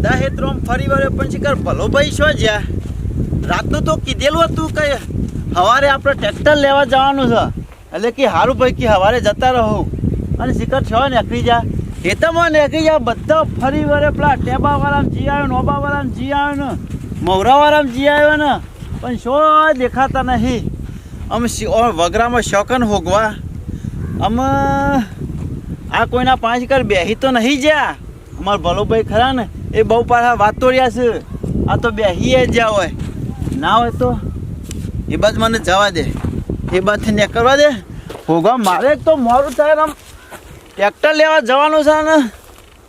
બધા હેતરો ફરી વળે પણ શિખર ભલો ભાઈ છો જ્યાં? રાતનું તો કીધેલું હતું કે સવારે આપણે ટ્રેક્ટર લેવા જવાનું છે. એટલે કે સારું ભાઈ કે સવારે જતા રહો. અને શિખર છો નીકળી જા ખેતરમાં નીકળી જા બધા ફરી વળે પેલા ટેબાવાળામાં જી આવ્યો નોબાવાળામાં જી આવ્યો ને મવરાવાળામાં જી આવ્યો ને. પણ શો દેખાતા નહીં. અમે વગરામાં શોકન હોગવા. અમે આ કોઈના પાંચ કર બેહી તો નહીં જ્યાં. અમારા ભલોભાઈ ખરા ને. એ બહુ પાછા વાતો રહ્યા છે. આ તો બેહીએ જ્યાં હોય. ના હોય તો એ બાદ મને જવા દે. એ બાદથી કરવા દે. હોગા મારે તો મારું થાય આમ ટ્રેક્ટર લેવા જવાનું છે ને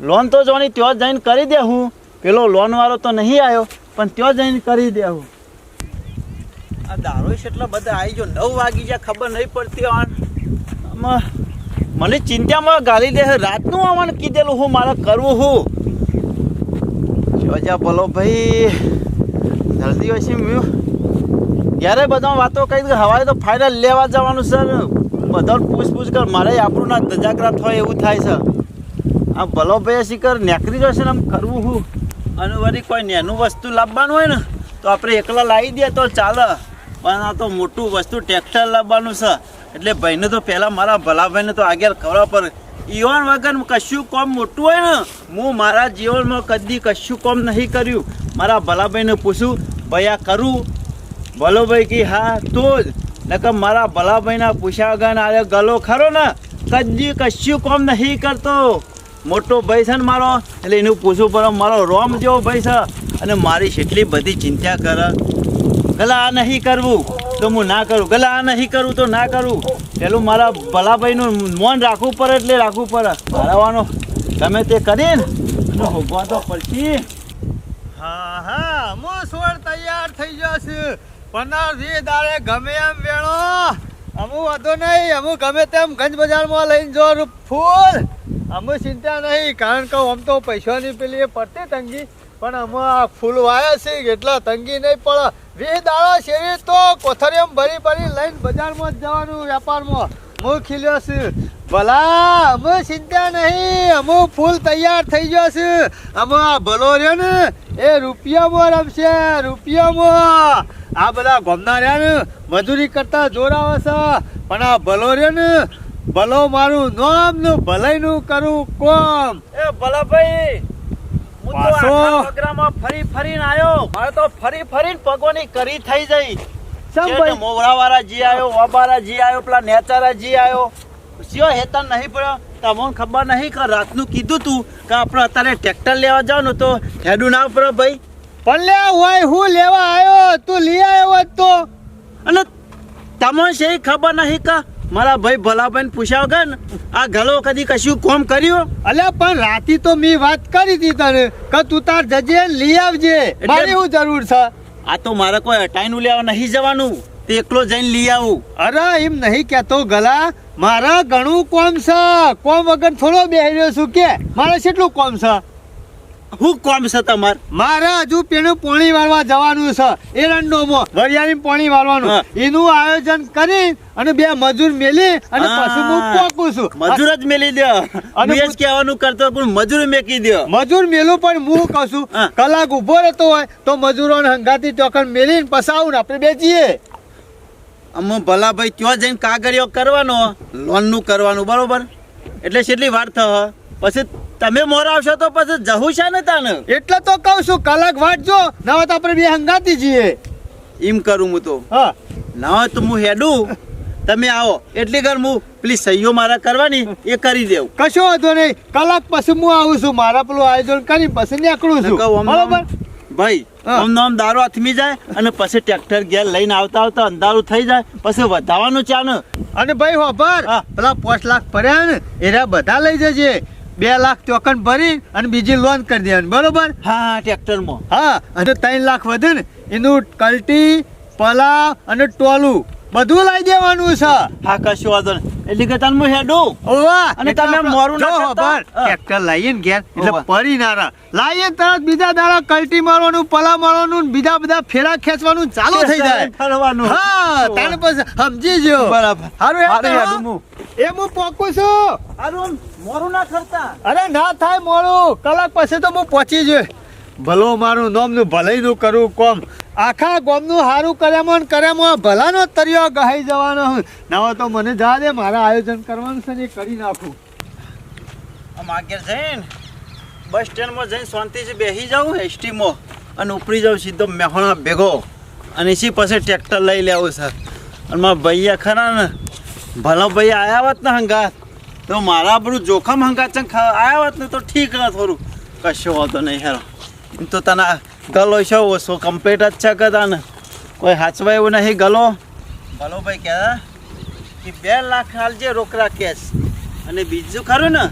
લોન તો જોની ત્યાં જઈને કરી દે હું. પેલો લોનવાળો તો નહીં આવ્યો, પણ ત્યાં જઈને કરી દે હું. આ દારૂ એટલા બધા આવી જો નવ વાગી જાય ખબર નહીં પડતી આમાં. મને ચિંતામાં ગાલી દે રાતનું આવવાનું કીધેલું હું, મારે કરવું હું. જોજા બોલો ભાઈ. જલ્દી હોય છે મ્યુ. ત્યારે બધા વાતો કહી કે હવારે તો ફાઇનલ લેવા જવાનું સર બધા પૂછપૂછ કર, મારે આપણું ના ધજાગ્રા હોય એવું થાય છે. આ ભલો ભાઈ શીકર નેકરી જશે ને આમ કરવું હું? અને વળી કોઈ નેનું વસ્તુ લાવવાનું હોય ને, તો આપણે એકલા લાવી દઈએ તો ચાલે. પણ આ તો મોટું વસ્તુ ટ્રેક્ટર લાવવાનું છે. એટલે ભાઈને તો પહેલાં મારા ભલાભાઈને તો આગળ કરવા પડે. ઈવન વગર કશું કોમ મોટું હોય ને, હું મારા જીવનમાં કદી કશું કોમ નહીં કર્યું. મારા ભલાભાઈને પૂછું ભાઈ આ કરું ભલોભાઈ કે, હા, તો જ. નકર મારા ભલાભાઈના પૂછ્યા વગર આજે ગલો ખરો ને, કદી કશું કોમ નહીં કરતો. મોટો ભાઈ છે ને મારો, એટલે એનું પૂછવું પડે, મારો રોમ જેવો ભાઈ છે? અને મારી કેટલી બધી ચિંતા કરે. ગલા આ નહીં કરવું. તો હું ના કરું. ગલા આ નહીં કરું તો ના કરું. પેલું મારા ભલાભાઈનું મોન રાખવું પડે એટલે રાખવું પડે. ભરાવાનો ગમે તે કરીને અને ભોગવા તો પડશે હા હા હું તૈયાર થઈ જશે પંદર વી દાડે ગમે એમ વેણો. અમુ વાંધો નહીં અમુ ગમે તેમ ગંજ બજારમાં લઈને જો ફૂલ. અમુ ચિંતા નહીં, કારણ કે આમ તો પૈસાની પેલી પડતી તંગી. પણ અમે આ ફૂલ વાયા છે, એટલા તંગી નહીં પડે વી દાડા શેરી તો કોથરિયમ ભરી ભરી લઈને બજારમાં જવાનું વેપારમાં. હું ખીલ્યો છું. ભલા, અમે ચિંતા નહીં, અમે ફૂલ તૈયાર થઈ ગયો છે. અમે આ ભલો રહ્યો ને, એ રૂપિયામાં રમશે, રૂપિયામાં. આ બધા ગમના રહ્યા ને, મજૂરી કરતા જોરાવે છે. પણ આ ભલો રહ્યો ને, ભલો મારું નામનું ભલાઈનું કરું કોમ. એ ભલાભાઈ હું તો પાછો. આખા ફરી ફરીને આવ્યો મારે તો ફરી ફરીને પગોની કરી થઈ જઈ. ચમ મોવરાવાળા જી આવ્યો વાબારા જી આવ્યો પેલા નેચારા જી આવ્યો સિયો હેતન નહીં પડ્યો. તમને ખબર નહીં કે રાતનું કીધું તું કે આપણે અત્યારે ટ્રેક્ટર લેવા જાવ ને તો હેડું ના પડે ભાઈ. પણ લે હોય હું લેવા આવ્યો તું લઈ આવ્યો તો. અને તમને છે ખબર નહીં કે મારા ભાઈ ભલાભાઈને પૂછ્યા વગર ને આ ગલો કદી કશું કોમ કર્યું? અલ્યા પણ રાતી તો મેં વાત કરી હતી તને કે તું તાર જજે લઈ આવજે. મારે શું જરૂર છે. આ તો મારે કોઈ અટાઈનું લેવા નહીં જવાનું. તે એકલો જઈને લઈ આવું. અરે એમ નહીં કેતો ગલા મારા ઘણું કોમ છે. કોમ વગર થોડો બેહ્યો છું કે મારે કેટલું કોમ છે? શું કોમ છે તમાર? મારે હજુ પેલું પોણી વાળવા જવાનું છે એરંડોમાં વરિયાળી પોણી વાળવાનું. એનું આયોજન કરી અને બે મજૂર મેલી અને પછી હું પોકું છું. મજૂર જ મેલી દે. અને હું જ કહેવાનું કરતો પણ મજૂર મેકી દે. મજૂર મેલું પણ હું કહું છું કલાક ઊભો રહેતો હોય તો મજૂરોને હંગાતી ટોકન મેલીને પસાવું ને આપણે બેચીએ અમે ભલા ભાઈ ત્યાં જઈને કાગળિયો કરવાનો? લોનનું કરવાનું બરોબર? એટલે કેટલી વાર થશે? પછી તમે મોર આવશો તો પછી જવું છે ને તાને? એટલે તો કહું છું કલાક વાંચજો ના હોય તો આપણે બે હંગાતી જઈએ. એમ કરું હું તો. હા. ના હોય તો હું હેડું. તમે આવો. એટલી ઘર હું પ્લીઝ સહીઓ મારા કરવાની એ કરી દેવું. કશો વાંધો નહીં. કલાક પછી હું આવું છું. મારા પેલું આયોજન કરી પછી નીકળું છું. બરોબર? ભાઈ આમ નામ દારૂ અથમી જાય અને પછી ટ્રેક્ટર ઘેર લઈને આવતા આવતા અંધારું થઈ જાય. પછી વધારવાનું ચાને. અને ભાઈ હોભર. પેલા પાંચ લાખ પડ્યા ને એના બધા લઈ જજે. બે લાખ ચોકન ભરી અને બીજી લોન કરી દેવાની બરોબર? હા હા ટ્રેક્ટરમાં. હા અને ત્રણ લાખ વધે ને એનું કલ્ટી પલાવ અને ટોલું બધું લઈ દેવાનું છે. હા કશું વાંધો એટલે કે તમે હેડો. ઓવા અને તમે મોરું ના હા. ટ્રેક્ટર લાવીએ ને ઘેર એટલે. પરી ના રહે. લાવીએ તરત બીજા દાડા કલ્ટી મારવાનું પલા મારવાનું બીજા બધા ફેરા ખેંચવાનું ચાલુ થઈ જાય. ફરવાનું. હા તારે પછી સમજી જો બરાબર. હારું એ હું પોકું છું. હારું મોરું ના કરતા અરે ના થાય મોરું. કલાક પછી તો હું પહોંચી જઈ. ભલો મારું નોમનું ભલાઈનું કરું કોમ. આખા ગોમનું સારું કર્યામાં કર્યામાં ભલાનો તરિયો ગહાઈ જવાનો હોય ના તો મને જા દે મારા આયોજન કરવાનું છે ને કરી નાખું. આ આગળ જઈને બસ સ્ટેન્ડમાં જઈને શાંતિથી બેસી જાઉં એસટીમાં. અને ઉપડી જાઉં સીધો મેહોણા ભેગો. અને એસી પાસે ટ્રેક્ટર લઈ લેવું સર અને મારા ભૈયા ખરા ને. ભલા ભાઈ આવ્યા હોત ને હંગાત. તો મારા બધું જોખમ હંગાત છે આવ્યા હોત ને તો ઠીક ને થોડું. કશો વાંધો નહીં, હેરો. એમ તો તને ગલો છે, ઓછો કમ્પ્લીટ જ છે કદા ને કોઈ હાચવા એવું નહીં, ગલો. ભલો ભાઈ કહેતા કે બે લાખ હાલજે રોકડા કેશ અને બીજું ખરું ને,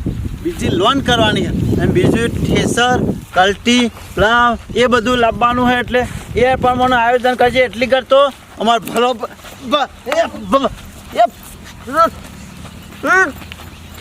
બીજી લોન કરવાની છે. અને બીજું ઠેસર, કલ્ટી, પ્લાવ, એ બધું લાવવાનું હોય એટલે એ પ્રમાણે આયોજન કરજે એટલી કરતો અમાર ભલો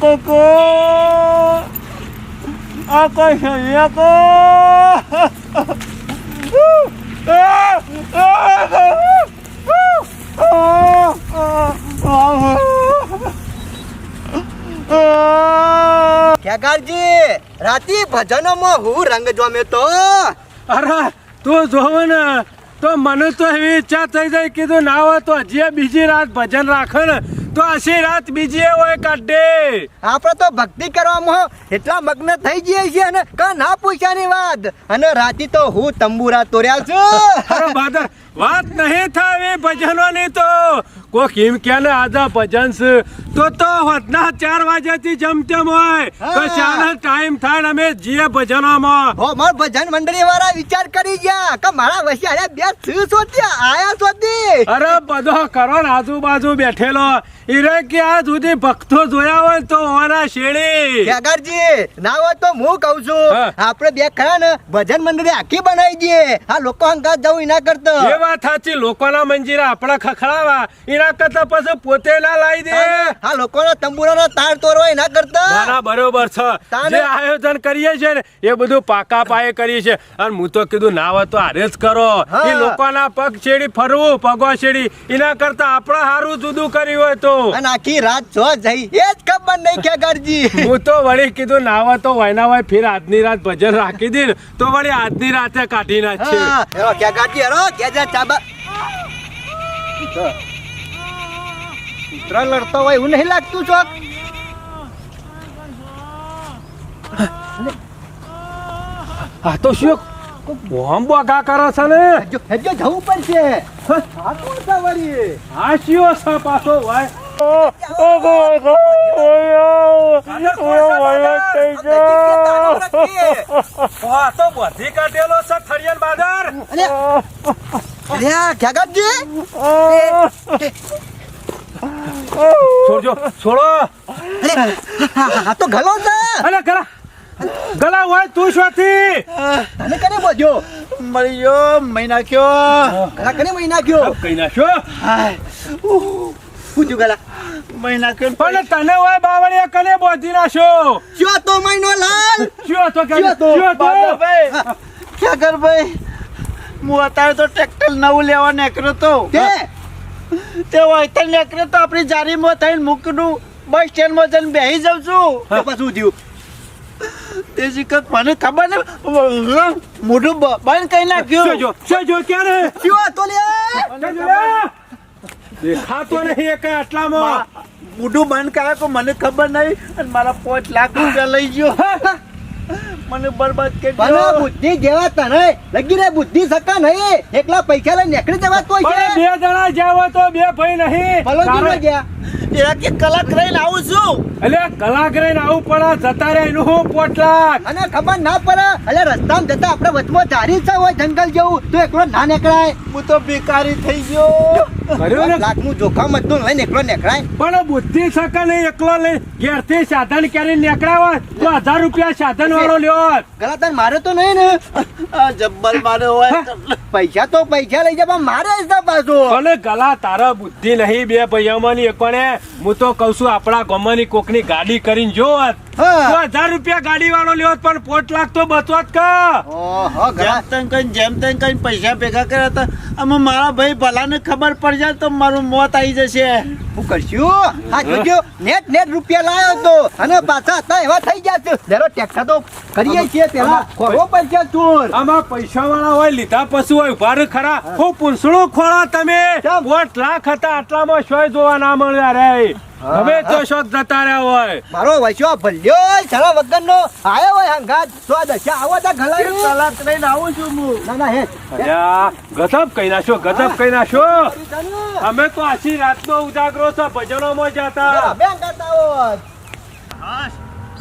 બ- બ- એ બ- એ ખેગારજી રાતી ભજનોમાં હું રંગ જોમે તો? અરે તું જોવો ને તો મને તો એવી ઈચ્છા થઈ જાય કીધું ના હોય તો હજી બીજી રાત ભજન રાખે ને તો આશી રાત બીજી હોય કાઢે. આપણે તો ભક્તિ કરવામાં એટલા મગ્ન થઈ જઈએ છીએ અને કા ના પૂછ્યાની વાત? અને રાતી તો હું તંબુરા તોર્યા છું. અરે બાદર વાત નહીં થાય ભજનોની તો. કોક એમ કે ને આજા ભજન છે. તો તો હોતના ચાર વાગ્યાથી જમતેમ હોય. તો હા. ટાઈમ થાય ને અમે જીએ ભજનોમાં. હો માર ભજન મંડળી વાળા વિચાર કરી ગયા કે મારા વસિયા બે શું સોતી આયા સોતી અરે બધો કરો ને આજુબાજુ બેઠેલો. ઈરે કે આ સુધી ભક્તો જોયા હોય તો ઓરા શેડી ખેગારજી ના હોય તો હું કહું છું આપણે બે ખરા ને ભજન મંડળી આખી બનાવી દઈએ. આ લોકો હંગાત જવું એના કરતો. એ વાત સાચી લોકોના મંજીરા આપણા ખખડાવા એના કરતા પછી પોતે ના લાવી દે. આ લોકોનો તંબુરાનો તાર તોરવા એના કરતા. ના બરોબર છે. જે આયોજન કરીએ છે ને એ બધું પાકા પાયે કરીએ છે અને હું તો કીધું ના હોય તો આરે જ કરો. એ લોકોના પગ છેડી ફરવું પગો છેડી એના કરતા આપણા હારું જુદું કર્યું હોય તો. અને આખી રાત જો જઈ એ જ ખબર નહીં ખેગારજી હું તો વળી કીધું નાવા તો વાયના વાય ફિર આજની રાત ભજન રાખી દી તો વળી આજની રાતે કાઢી નાખશે. હા હેરો ખેગારજી હેરો કેજા ચાબા કૂતરા લડતો હોય એવું નહીં લાગતું છો? આ તો શું બોમ્બ બગા કરે છે ને? હજુ જવું પડશે. આ કોણ શિયો છે પાછો ભાઈ છોડજો છોડો અરે આ તો ગલો છે અલે ગલા ગલા હોય તું શોથી તને કને બોલ્યો મળી ગયો મહિના કયો ગલા કને મહી નાખ્યો કઈ નાખ્યો પૂછ્યું ગલા. મહિના કે પણ તને ઓય બાવળિયા કને બોધી નાખ્યો ચો તો મહિનો લાલ? શું તો કે શું તો ભાઈ ક્યાં કર ભાઈ? હું અત્યારે તો ટ્રેક્ટર નવું લેવા નીકળ્યો તો. તે? તે વૈતર નીકળ્યો તો આપણી જારીમાં થઈને મૂકનું બસ સ્ટેન્ડમાં જઈને બેસી જાઉં છું. તો પછી થયું તે શિખર મને ખબર ને મોઢું બંધ કરી નાખ્યું. જો જો ક્યારે? શું તો લે? દેખાતો નહીં એક આટલામાં. બુડું બંધ કરે તો મને ખબર નહીં અને મારા પાંચ લાખ રૂપિયા લઈ ગયો. મને બરબાદ કે બુદ્ધિ જેવા તને લગી રે બુદ્ધિ સકા નહીં. એકલા પૈસા લઈને નીકળી જવા તો બે જણા જાવ તો બે ભાઈ નહીં. ભલો ગયા. એક એક કલાક રહીને આવું છું. એટલે કલાક રહીને આવું પડે જતા રે એનું હું પોટલાક? અને ખબર ના પડે એટલે રસ્તામાં જતા આપણે વચમાં ધારી છે હોય જંગલ જેવું તો એકલો ના નીકળાય. હું તો ભિખારી થઈ ગયો. લાખનું જોખમ હતું લઈને એકલો નીકળાય. પણ બુદ્ધિ શકે નહીં? એકલો લઈ ઘેરથી સાધન ક્યારે નીકળ્યા હોત તો હજાર રૂપિયા સાધન વાળો લ્યો. ગલા મારે તો નહીં ને? આ જબ્બર મારે હોય પૈસા તો પૈસા લઈ જાય પણ મારે જ ના પાછો. ભલે ગલા તારા બુદ્ધિ નહીં બે ભાઈઓમાંની એકોને હું તો કઉ છું આપણા ગામની કોકની ગાડી કરીને જો હજાર રૂપિયા ગાડી વાળો લેવો પણ પોટ લાખ તો બચવત કા. જેમ કઈ જેમ તેમ કઈ પૈસા ભેગા કર્યા હતા આમાં મારા ભાઈ ભલાને ખબર પડી જાય તો મારું મોત આવી જશે. હું કરશું? હા જોજો નેટ નેટ રૂપિયા લાયો તો. અને પાછા હતા એવા થઈ ગયા છે. ટેક્સા તો કરીએ છીએ પેલા ખોરો પડશે ચોર આમાં પૈસા વાળા હોય લીધા પશુ હોય ઊભા ખરા. હું. પૂંછડું ખોળા તમે? પોટ લાખ હતા આટલામાં શોય જોવા ના મળ્યા રે. હવે તો શોધ જતા રહ્યા હોય. મારો વૈશ્વ ભલ્યો સારા વગરનો આયો હોય હંગાત તો આ દશા આવો તા ગલાઈ કલાક લઈને આવું છું હું. ના ના હે. ગજબ કઈ નાશો ગજબ કઈ નાશો અમે તો આછી રાતનો ઉજાગરો છે ભજનોમાં જતા. બે હંગાત આવો હાશ,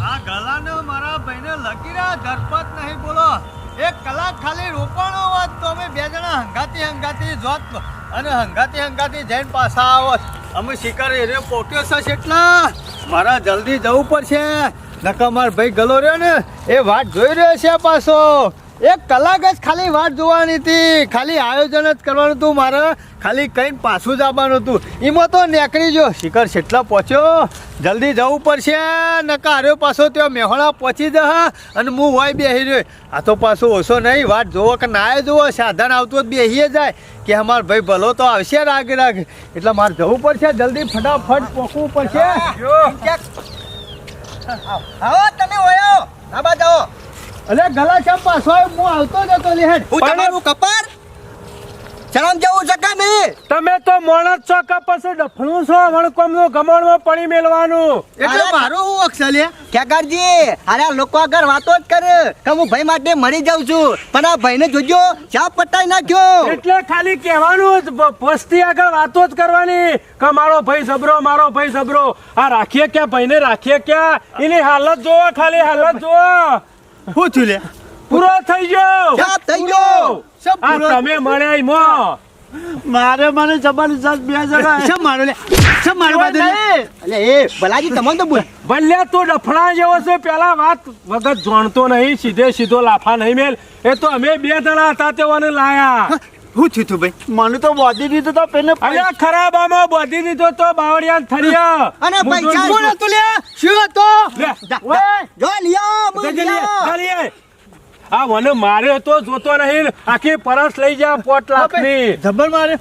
આ ગલાને મારા ભાઈને લગી રહ્યા ગરપત નહીં બોલો. એક કલાક ખાલી રોકાણો હોત તો અમે બે જણા હંગાતી હંગાતી જોત અને હંગાતી હંગાતી જઈને પાછા આવત અમે શિકાર એરે પોટ્યો છે એટલા મારા જલ્દી જવું પડશે. નકા માર ભાઈ ગલો રહ્યો ને, એ વાટ જોઈ રહ્યો છે પાછો. એક કલાક જ ખાલી વાટ જોવાની હતી. ખાલી આયોજન જ કરવાનું હતું. મારે ખાલી કઈ પાછું જ આવવાનું હતું. એમાં તો નીકળી ગયો શિખર છેટલા પહોંચ્યો. જલ્દી જવું પડશે. નકા હાર્યો પાછો ત્યાં મેહોણા પહોંચી જ અને હું હોય બેસી રહ્યો. આ તો પાછો ઓછો નહીં. વાટ જોવો કે ના જોવો. સાધન આવતું જ બેસીએ જાય. કે અમાર ભાઈ ભલો તો આવશે રાગે રાગે. એટલે મારે જવું પડશે. જલ્દી ફટાફટ પહોંચવું પડશે. આવો તમે ઓયો. આબા જાઓ. અલે ગલા ચમ પાછો આવ્યો? હું આવતો જતો હતો લેહેડ હું તમારું કપાર? શરમ જેવું છે કે નહીં? તમે તો મોણસ છો કે પછી ડફણું છો વણકોમનું ગમણમાં પડી મેલવાનું. એટલે મારો હું અક્ષર લે? ખેગારજી અરે લોકો આગળ વાતો જ કરે. કે હું ભાઈ માટે મરી જાઉં છું. પણ આ ભાઈને જોજો ચા પટાઈ નાખ્યો. એટલે ખાલી કહેવાનું જ વસ્તી આગળ વાતો જ કરવાની. કે મારો ભાઈ સબરો મારો ભાઈ સબરો આ રાખીએ ક્યાં? ભાઈને રાખીએ ક્યાં? એની હાલત જોવો ખાલી હાલત જોવો. શું થયું લે? પૂરો થઈ ગયો. થઈ ગયો. આ તમે મળ્યા મો. મારે મને જબરજસ્ત બે જણા. છે મારો લે. છે મારો બાદ લે. એ ભલાજી તમને તો બોલ. ભલ્યા તું ડફણા જેવો છે પેલા વાત વગત જાણતો નહીં સીધે સીધો લાફા નહીં મેલ. એ તો અમે બે જણા હતા તેઓને લાયા. શું થયું તું ભાઈ? મને તો બોધી દીધો તો પેને અલ્યા ખરાબ આમો બોધી દીધો તો બાવળિયા થરિયા. અને પૈસા કોણ હતું લે શું હતો? જો લિયા મું લિયા. આ મને માર્યો તો જોતો નહીં. આખી પરસ લઈ જા પોટ લાખની. જબર માર્યો.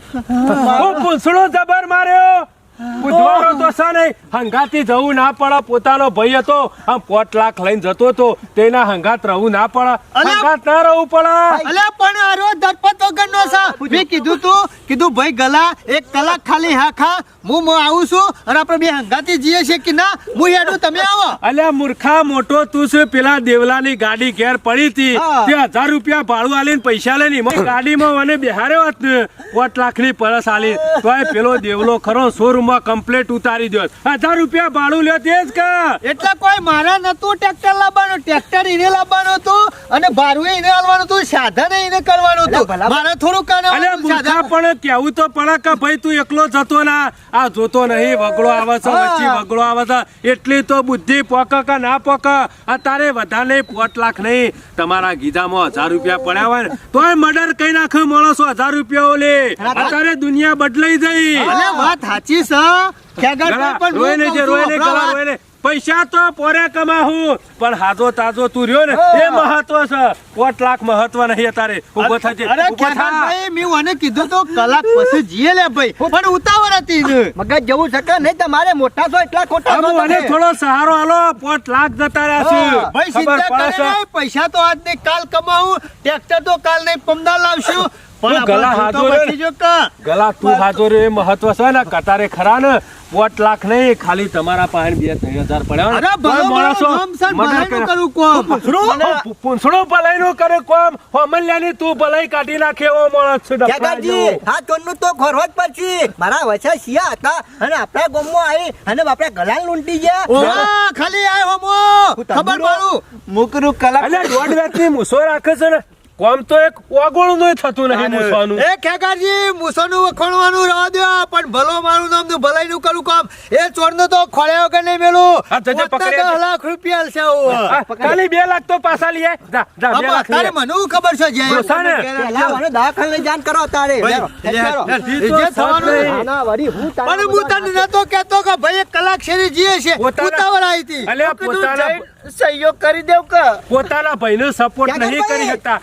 હું પૂછડો જબર માર્યો? બુધવારો તો છે નહીં. હંગાતી જવું ના પડે. પોતાનો ભાઈ હતો આમ પોટ લાખ લઈને જતો હતો. તેના હંગાત રહવું ના પડે. હંગાત ના રહેવું પડે. અલે પણ આરો ધરપત વગરનો છે. મેં કીધું તું કીધું ભાઈ ગલા એક કલાક ખાલી હા ખા. હું હું આવું છું અને આપણે બે હંગાતી જઈએ છે કે ના? હું હેડું તમે આવો. અલ્યા મૂર્ખા મોટો તું છે પેલા દેવલાની ગાડી ઘેર પડી હતી. તે હજાર રૂપિયા ભાડું આલીને પૈસા લઈને ગાડી ગાડીમાં મને બેહાર્યો હોત ને પોટ લાખની પરસ આલી. તોય પેલો દેવલો ખરો શોરૂમમાં કમ્પ્લેટ ઉતારી દો હજાર રૂપિયા ભાડું લ્યો તે જ કા. એટલે કોઈ મારા નતું ટ્રેક્ટર લાવવાનું? ટ્રેક્ટર એને લાવવાનું હતું અને ભાડું એને આલવાનું હતું સાધન એને કરવાનું હતું. મારે થોડું કરવાનું સાધન? પણ કેવું તો પડે કે ભાઈ તું એકલો જતો ના? આ જોતો નહીં વગડો આવે છે વચ્ચે વગડો આવે છે. એટલી તો બુદ્ધિ પોક કે ના પોક? આ તારે વધારે નહીં પોટ લાખ નહીં. તમારા ગીધામાં હજાર રૂપિયા પડ્યા હોય ને તોય મર્ડર કઈ નાખ્યો માણસો હજાર રૂપિયા ઓલે. અત્યારે દુનિયા બદલાઈ જઈ. વાત સાચી છે. પૈસા તો પોરે કમાવું પણ હાજો તાજો તું રહ્યો ને એ મહત્વ છે. લાખ મહત્વ નહીં અત્યારે ઊભો થજે અરે ભાઈ મેં મને કીધું તો કલાક પછી જીએ લે ભાઈ પણ ઉતાવળ હતી. મગજ જવું શકે નહીં તમારે મોટા છો એટલા ખોટા મને થોડો સહારો આલો પોટ લાખ જતા રહ્યા છે. ભાઈ પૈસા તો આજ ને કાલ કમાવું ટ્રેક્ટર તો કાલ નહીં પમદા લાવશું. પણ ગલા હાજો રે. બચી ગયો કાં? ગલા તું હાજો રે મહત્વ છે ને? કતારે ખરા ને? પોટ લાખ નહીં ખાલી તમારા પાસે બે ત્રણ હજાર પડ્યા અરે ભલો માણસો ભલાઈનું કરું કોમ. પૂંછડો ભલાઈ નું કરે કોમ? હોમલ્યાની તું ભલાઈ કાઢી નાખે એવો માણસ છે ડફલાજો. આ તો ખોરવો જ પછી. મારા વચ્ચે સિયા હતા અને આપણા ગામમાં આવી અને બાપડા ગલાલ લૂંટી ગયા. ઓવા, ખાલી આય હોમો. ખબર પાડું. મુકરું કલાક. અલ્યા દોઢ વેચની મૂસો રાખે છે ને? કોમ તો એક ઓગોળું નું થતું નહીં મૂસવાનું એ ખેગારજી મૂસોનું વખોણવાનું રહો દો પણ ભલો મારું નામનું ભલાઈનું કરું કામ. એ ચોરનો તો ખોળ્યા વગર નહીં મેલું? જજે પકડી લાખ રૂપિયા છે. ખાલી બે લાખ તો પાછા લઈએ. જા જા બે લાખ તારે મને ખબર છે જે ને? મને દાખલ લઈ જાણ કરો તારે. જે થવાનું ના, ના, હું પણ હું તને નતો કહેતો કે ભાઈ એક કલાક શેરી જીએ છે ઉતાવળ આવી હતી. અલ્યા પોતાના જઈને સહયોગ કરી દેવ કે? પોતાના ભાઈને સપોર્ટ નહીં કરી શકતા.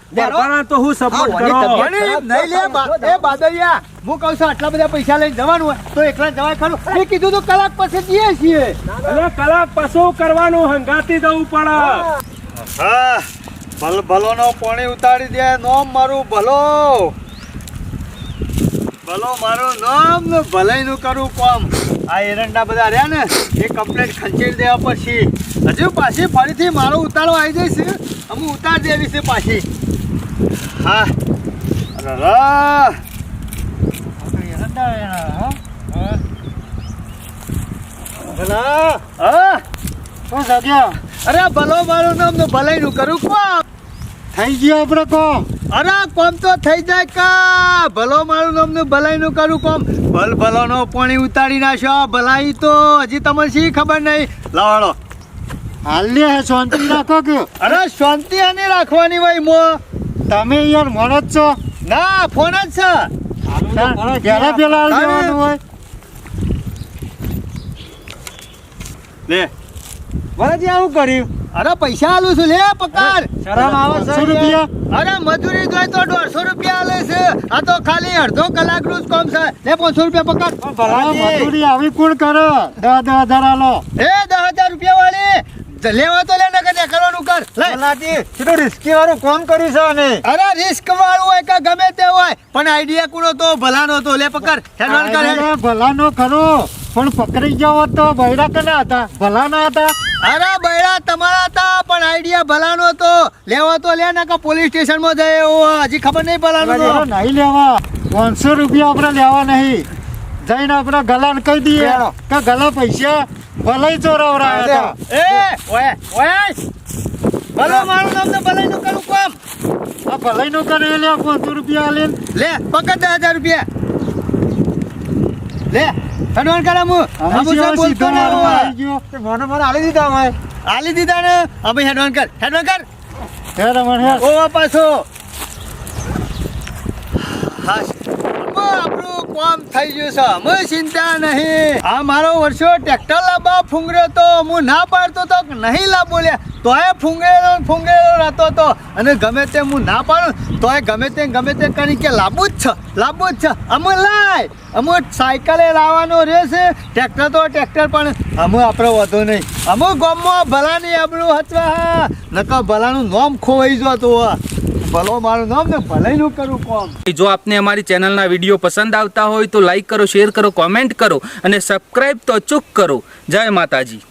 તો હું સપોર્ટ કરો. નહીં લે એ બાદરિયા હું કહું છું આટલા બધા પૈસા લઈને જવાનું હોય તો એકલા જવાય ખરું. મેં કીધું તો કલાક પછી જઈએ છીએ. અલ્યા કલાક પાછું કરવાનું હંગાતી જવું પડે. હા ભલ ભલો નો પાણી ઉતારી દે નોમ મારું ભલો. ભલો મારું નામ ને ભલાઈ નું કરું કોમ. આ એરંડા બધા રહ્યા ને એ કમ્પ્લેટ ખંચેરી દેવા પછી હજુ પાછી ફરીથી મારો ઉતારો આવી જઈશ અમે ઉતાર દેવી છે પાછી. હા. અરે. ભલા મારું નામ તો ભલાઈ કરું. કોમ થઈ ગયો આપણે અરે કોમ તો થઈ જાય કા? ભલો મારું નામનું ભલાઈ કરું કોમ. ભલ ભલો નો પાણી ઉતારી નાખ્યો. ભલાઈ તો હજી તમને શી ખબર નહીં? લાવાડો હાલની હે શાંતિ રાખો કે? અરે શાંતિ આને રાખવાની ભાઈ મો. તમે યાર મોડો જ છો. ના ફોન જ છે. ક્યારે પેલા હાલ જવાનું હોય. લે. વરજી આવું કર્યું? અરે પૈસા આલું છું. લે પકાર શરમ આવે છે રૂપિયા. અરે મજૂરી જોઈ તો દોઢસો રૂપિયા આલે છે. આ તો ખાલી અડધો કલાકનું જ કામ છે. લે પાંચસો રૂપિયા પકાર ભલા મજૂરી આવી કોણ કરે? દસ દસ હજાર આલો. એ દસ હજાર રૂપિયા વાળી. જ લેવા તો લેને કે ને કરવાનું કર. લે. ભલાજી કેટલું રિસ્કી વાળું કોમ કર્યું છે આને. અરે રિસ્ક વાળું હોય કે ગમે તે હોય પણ આઈડિયા કુનો તો ભલાનો તો લે પકડ. હેડવાન કર હે ભલાનો ખરો. પણ પકડી જાવ તો બૈરા કના હતા? ભલાના હતા? અરે બૈરા તમારા હતા પણ આઈડિયા ભલાનો તો લેવા તો લે કે પોલીસ સ્ટેશનમાં જાય એવું હજી ખબર નહીં ભલાનો નહીં લેવા. પાંચસો રૂપિયા આપણે લેવા નહીં. જઈને આપણે ગલાને કહી દઈએ કે ગલા પૈસા ભલાઈ ચોરાવરાયા એ ઓય ઓય. ભલે મારું નામ તો ભલે નું કરું કામ? આ ભલે નું કરે લે પાંચસો રૂપિયા લે લે પકડ દસ હજાર રૂપિયા. લે હડવાન કરે મુ અમે જો બોલતો ના આવી ગયો. મને મને આલી દીધા અમે આલી દીધા ને? અમે હેડવાન કર હેડવાન કર. હે રમણ હે. ઓવા પાછો. હવે આપણું કામ થઈ ગયું છે. અમે ચિંતા નહીં. આ મારો વર્ષો ટ્રેક્ટર લાવવા ફૂંગર્યો તો હું ના પાડતો તો નહીં લાવો લે તોય ફૂંગેલો ફૂંગેલો રહેતો તો અને ગમે તે હું ના પાડું, તોય ગમે તે ગમે તે કરી કે લાવવું જ છે લાવવું જ છે. અમે લાય. અમે સાયકલે લાવવાનો રહેશે. ટ્રેક્ટર તો ટ્રેક્ટર, પણ અમે આપણો વધુ નહીં. અમુક ગામમાં ભલાની આપણું હચવા હા નકર ભલાનું નોમ ખોવાઈ જતું હોય. ભલો, મારું નામ કરું કોમ. જો આપને અમારી ચેનલના વીડિયો પસંદ આવતા હોય તો લાઈક કરો શેર કરો કોમેન્ટ કરો અને સબસ્ક્રાઈબ તો અચૂક કરો. જય માતાજી.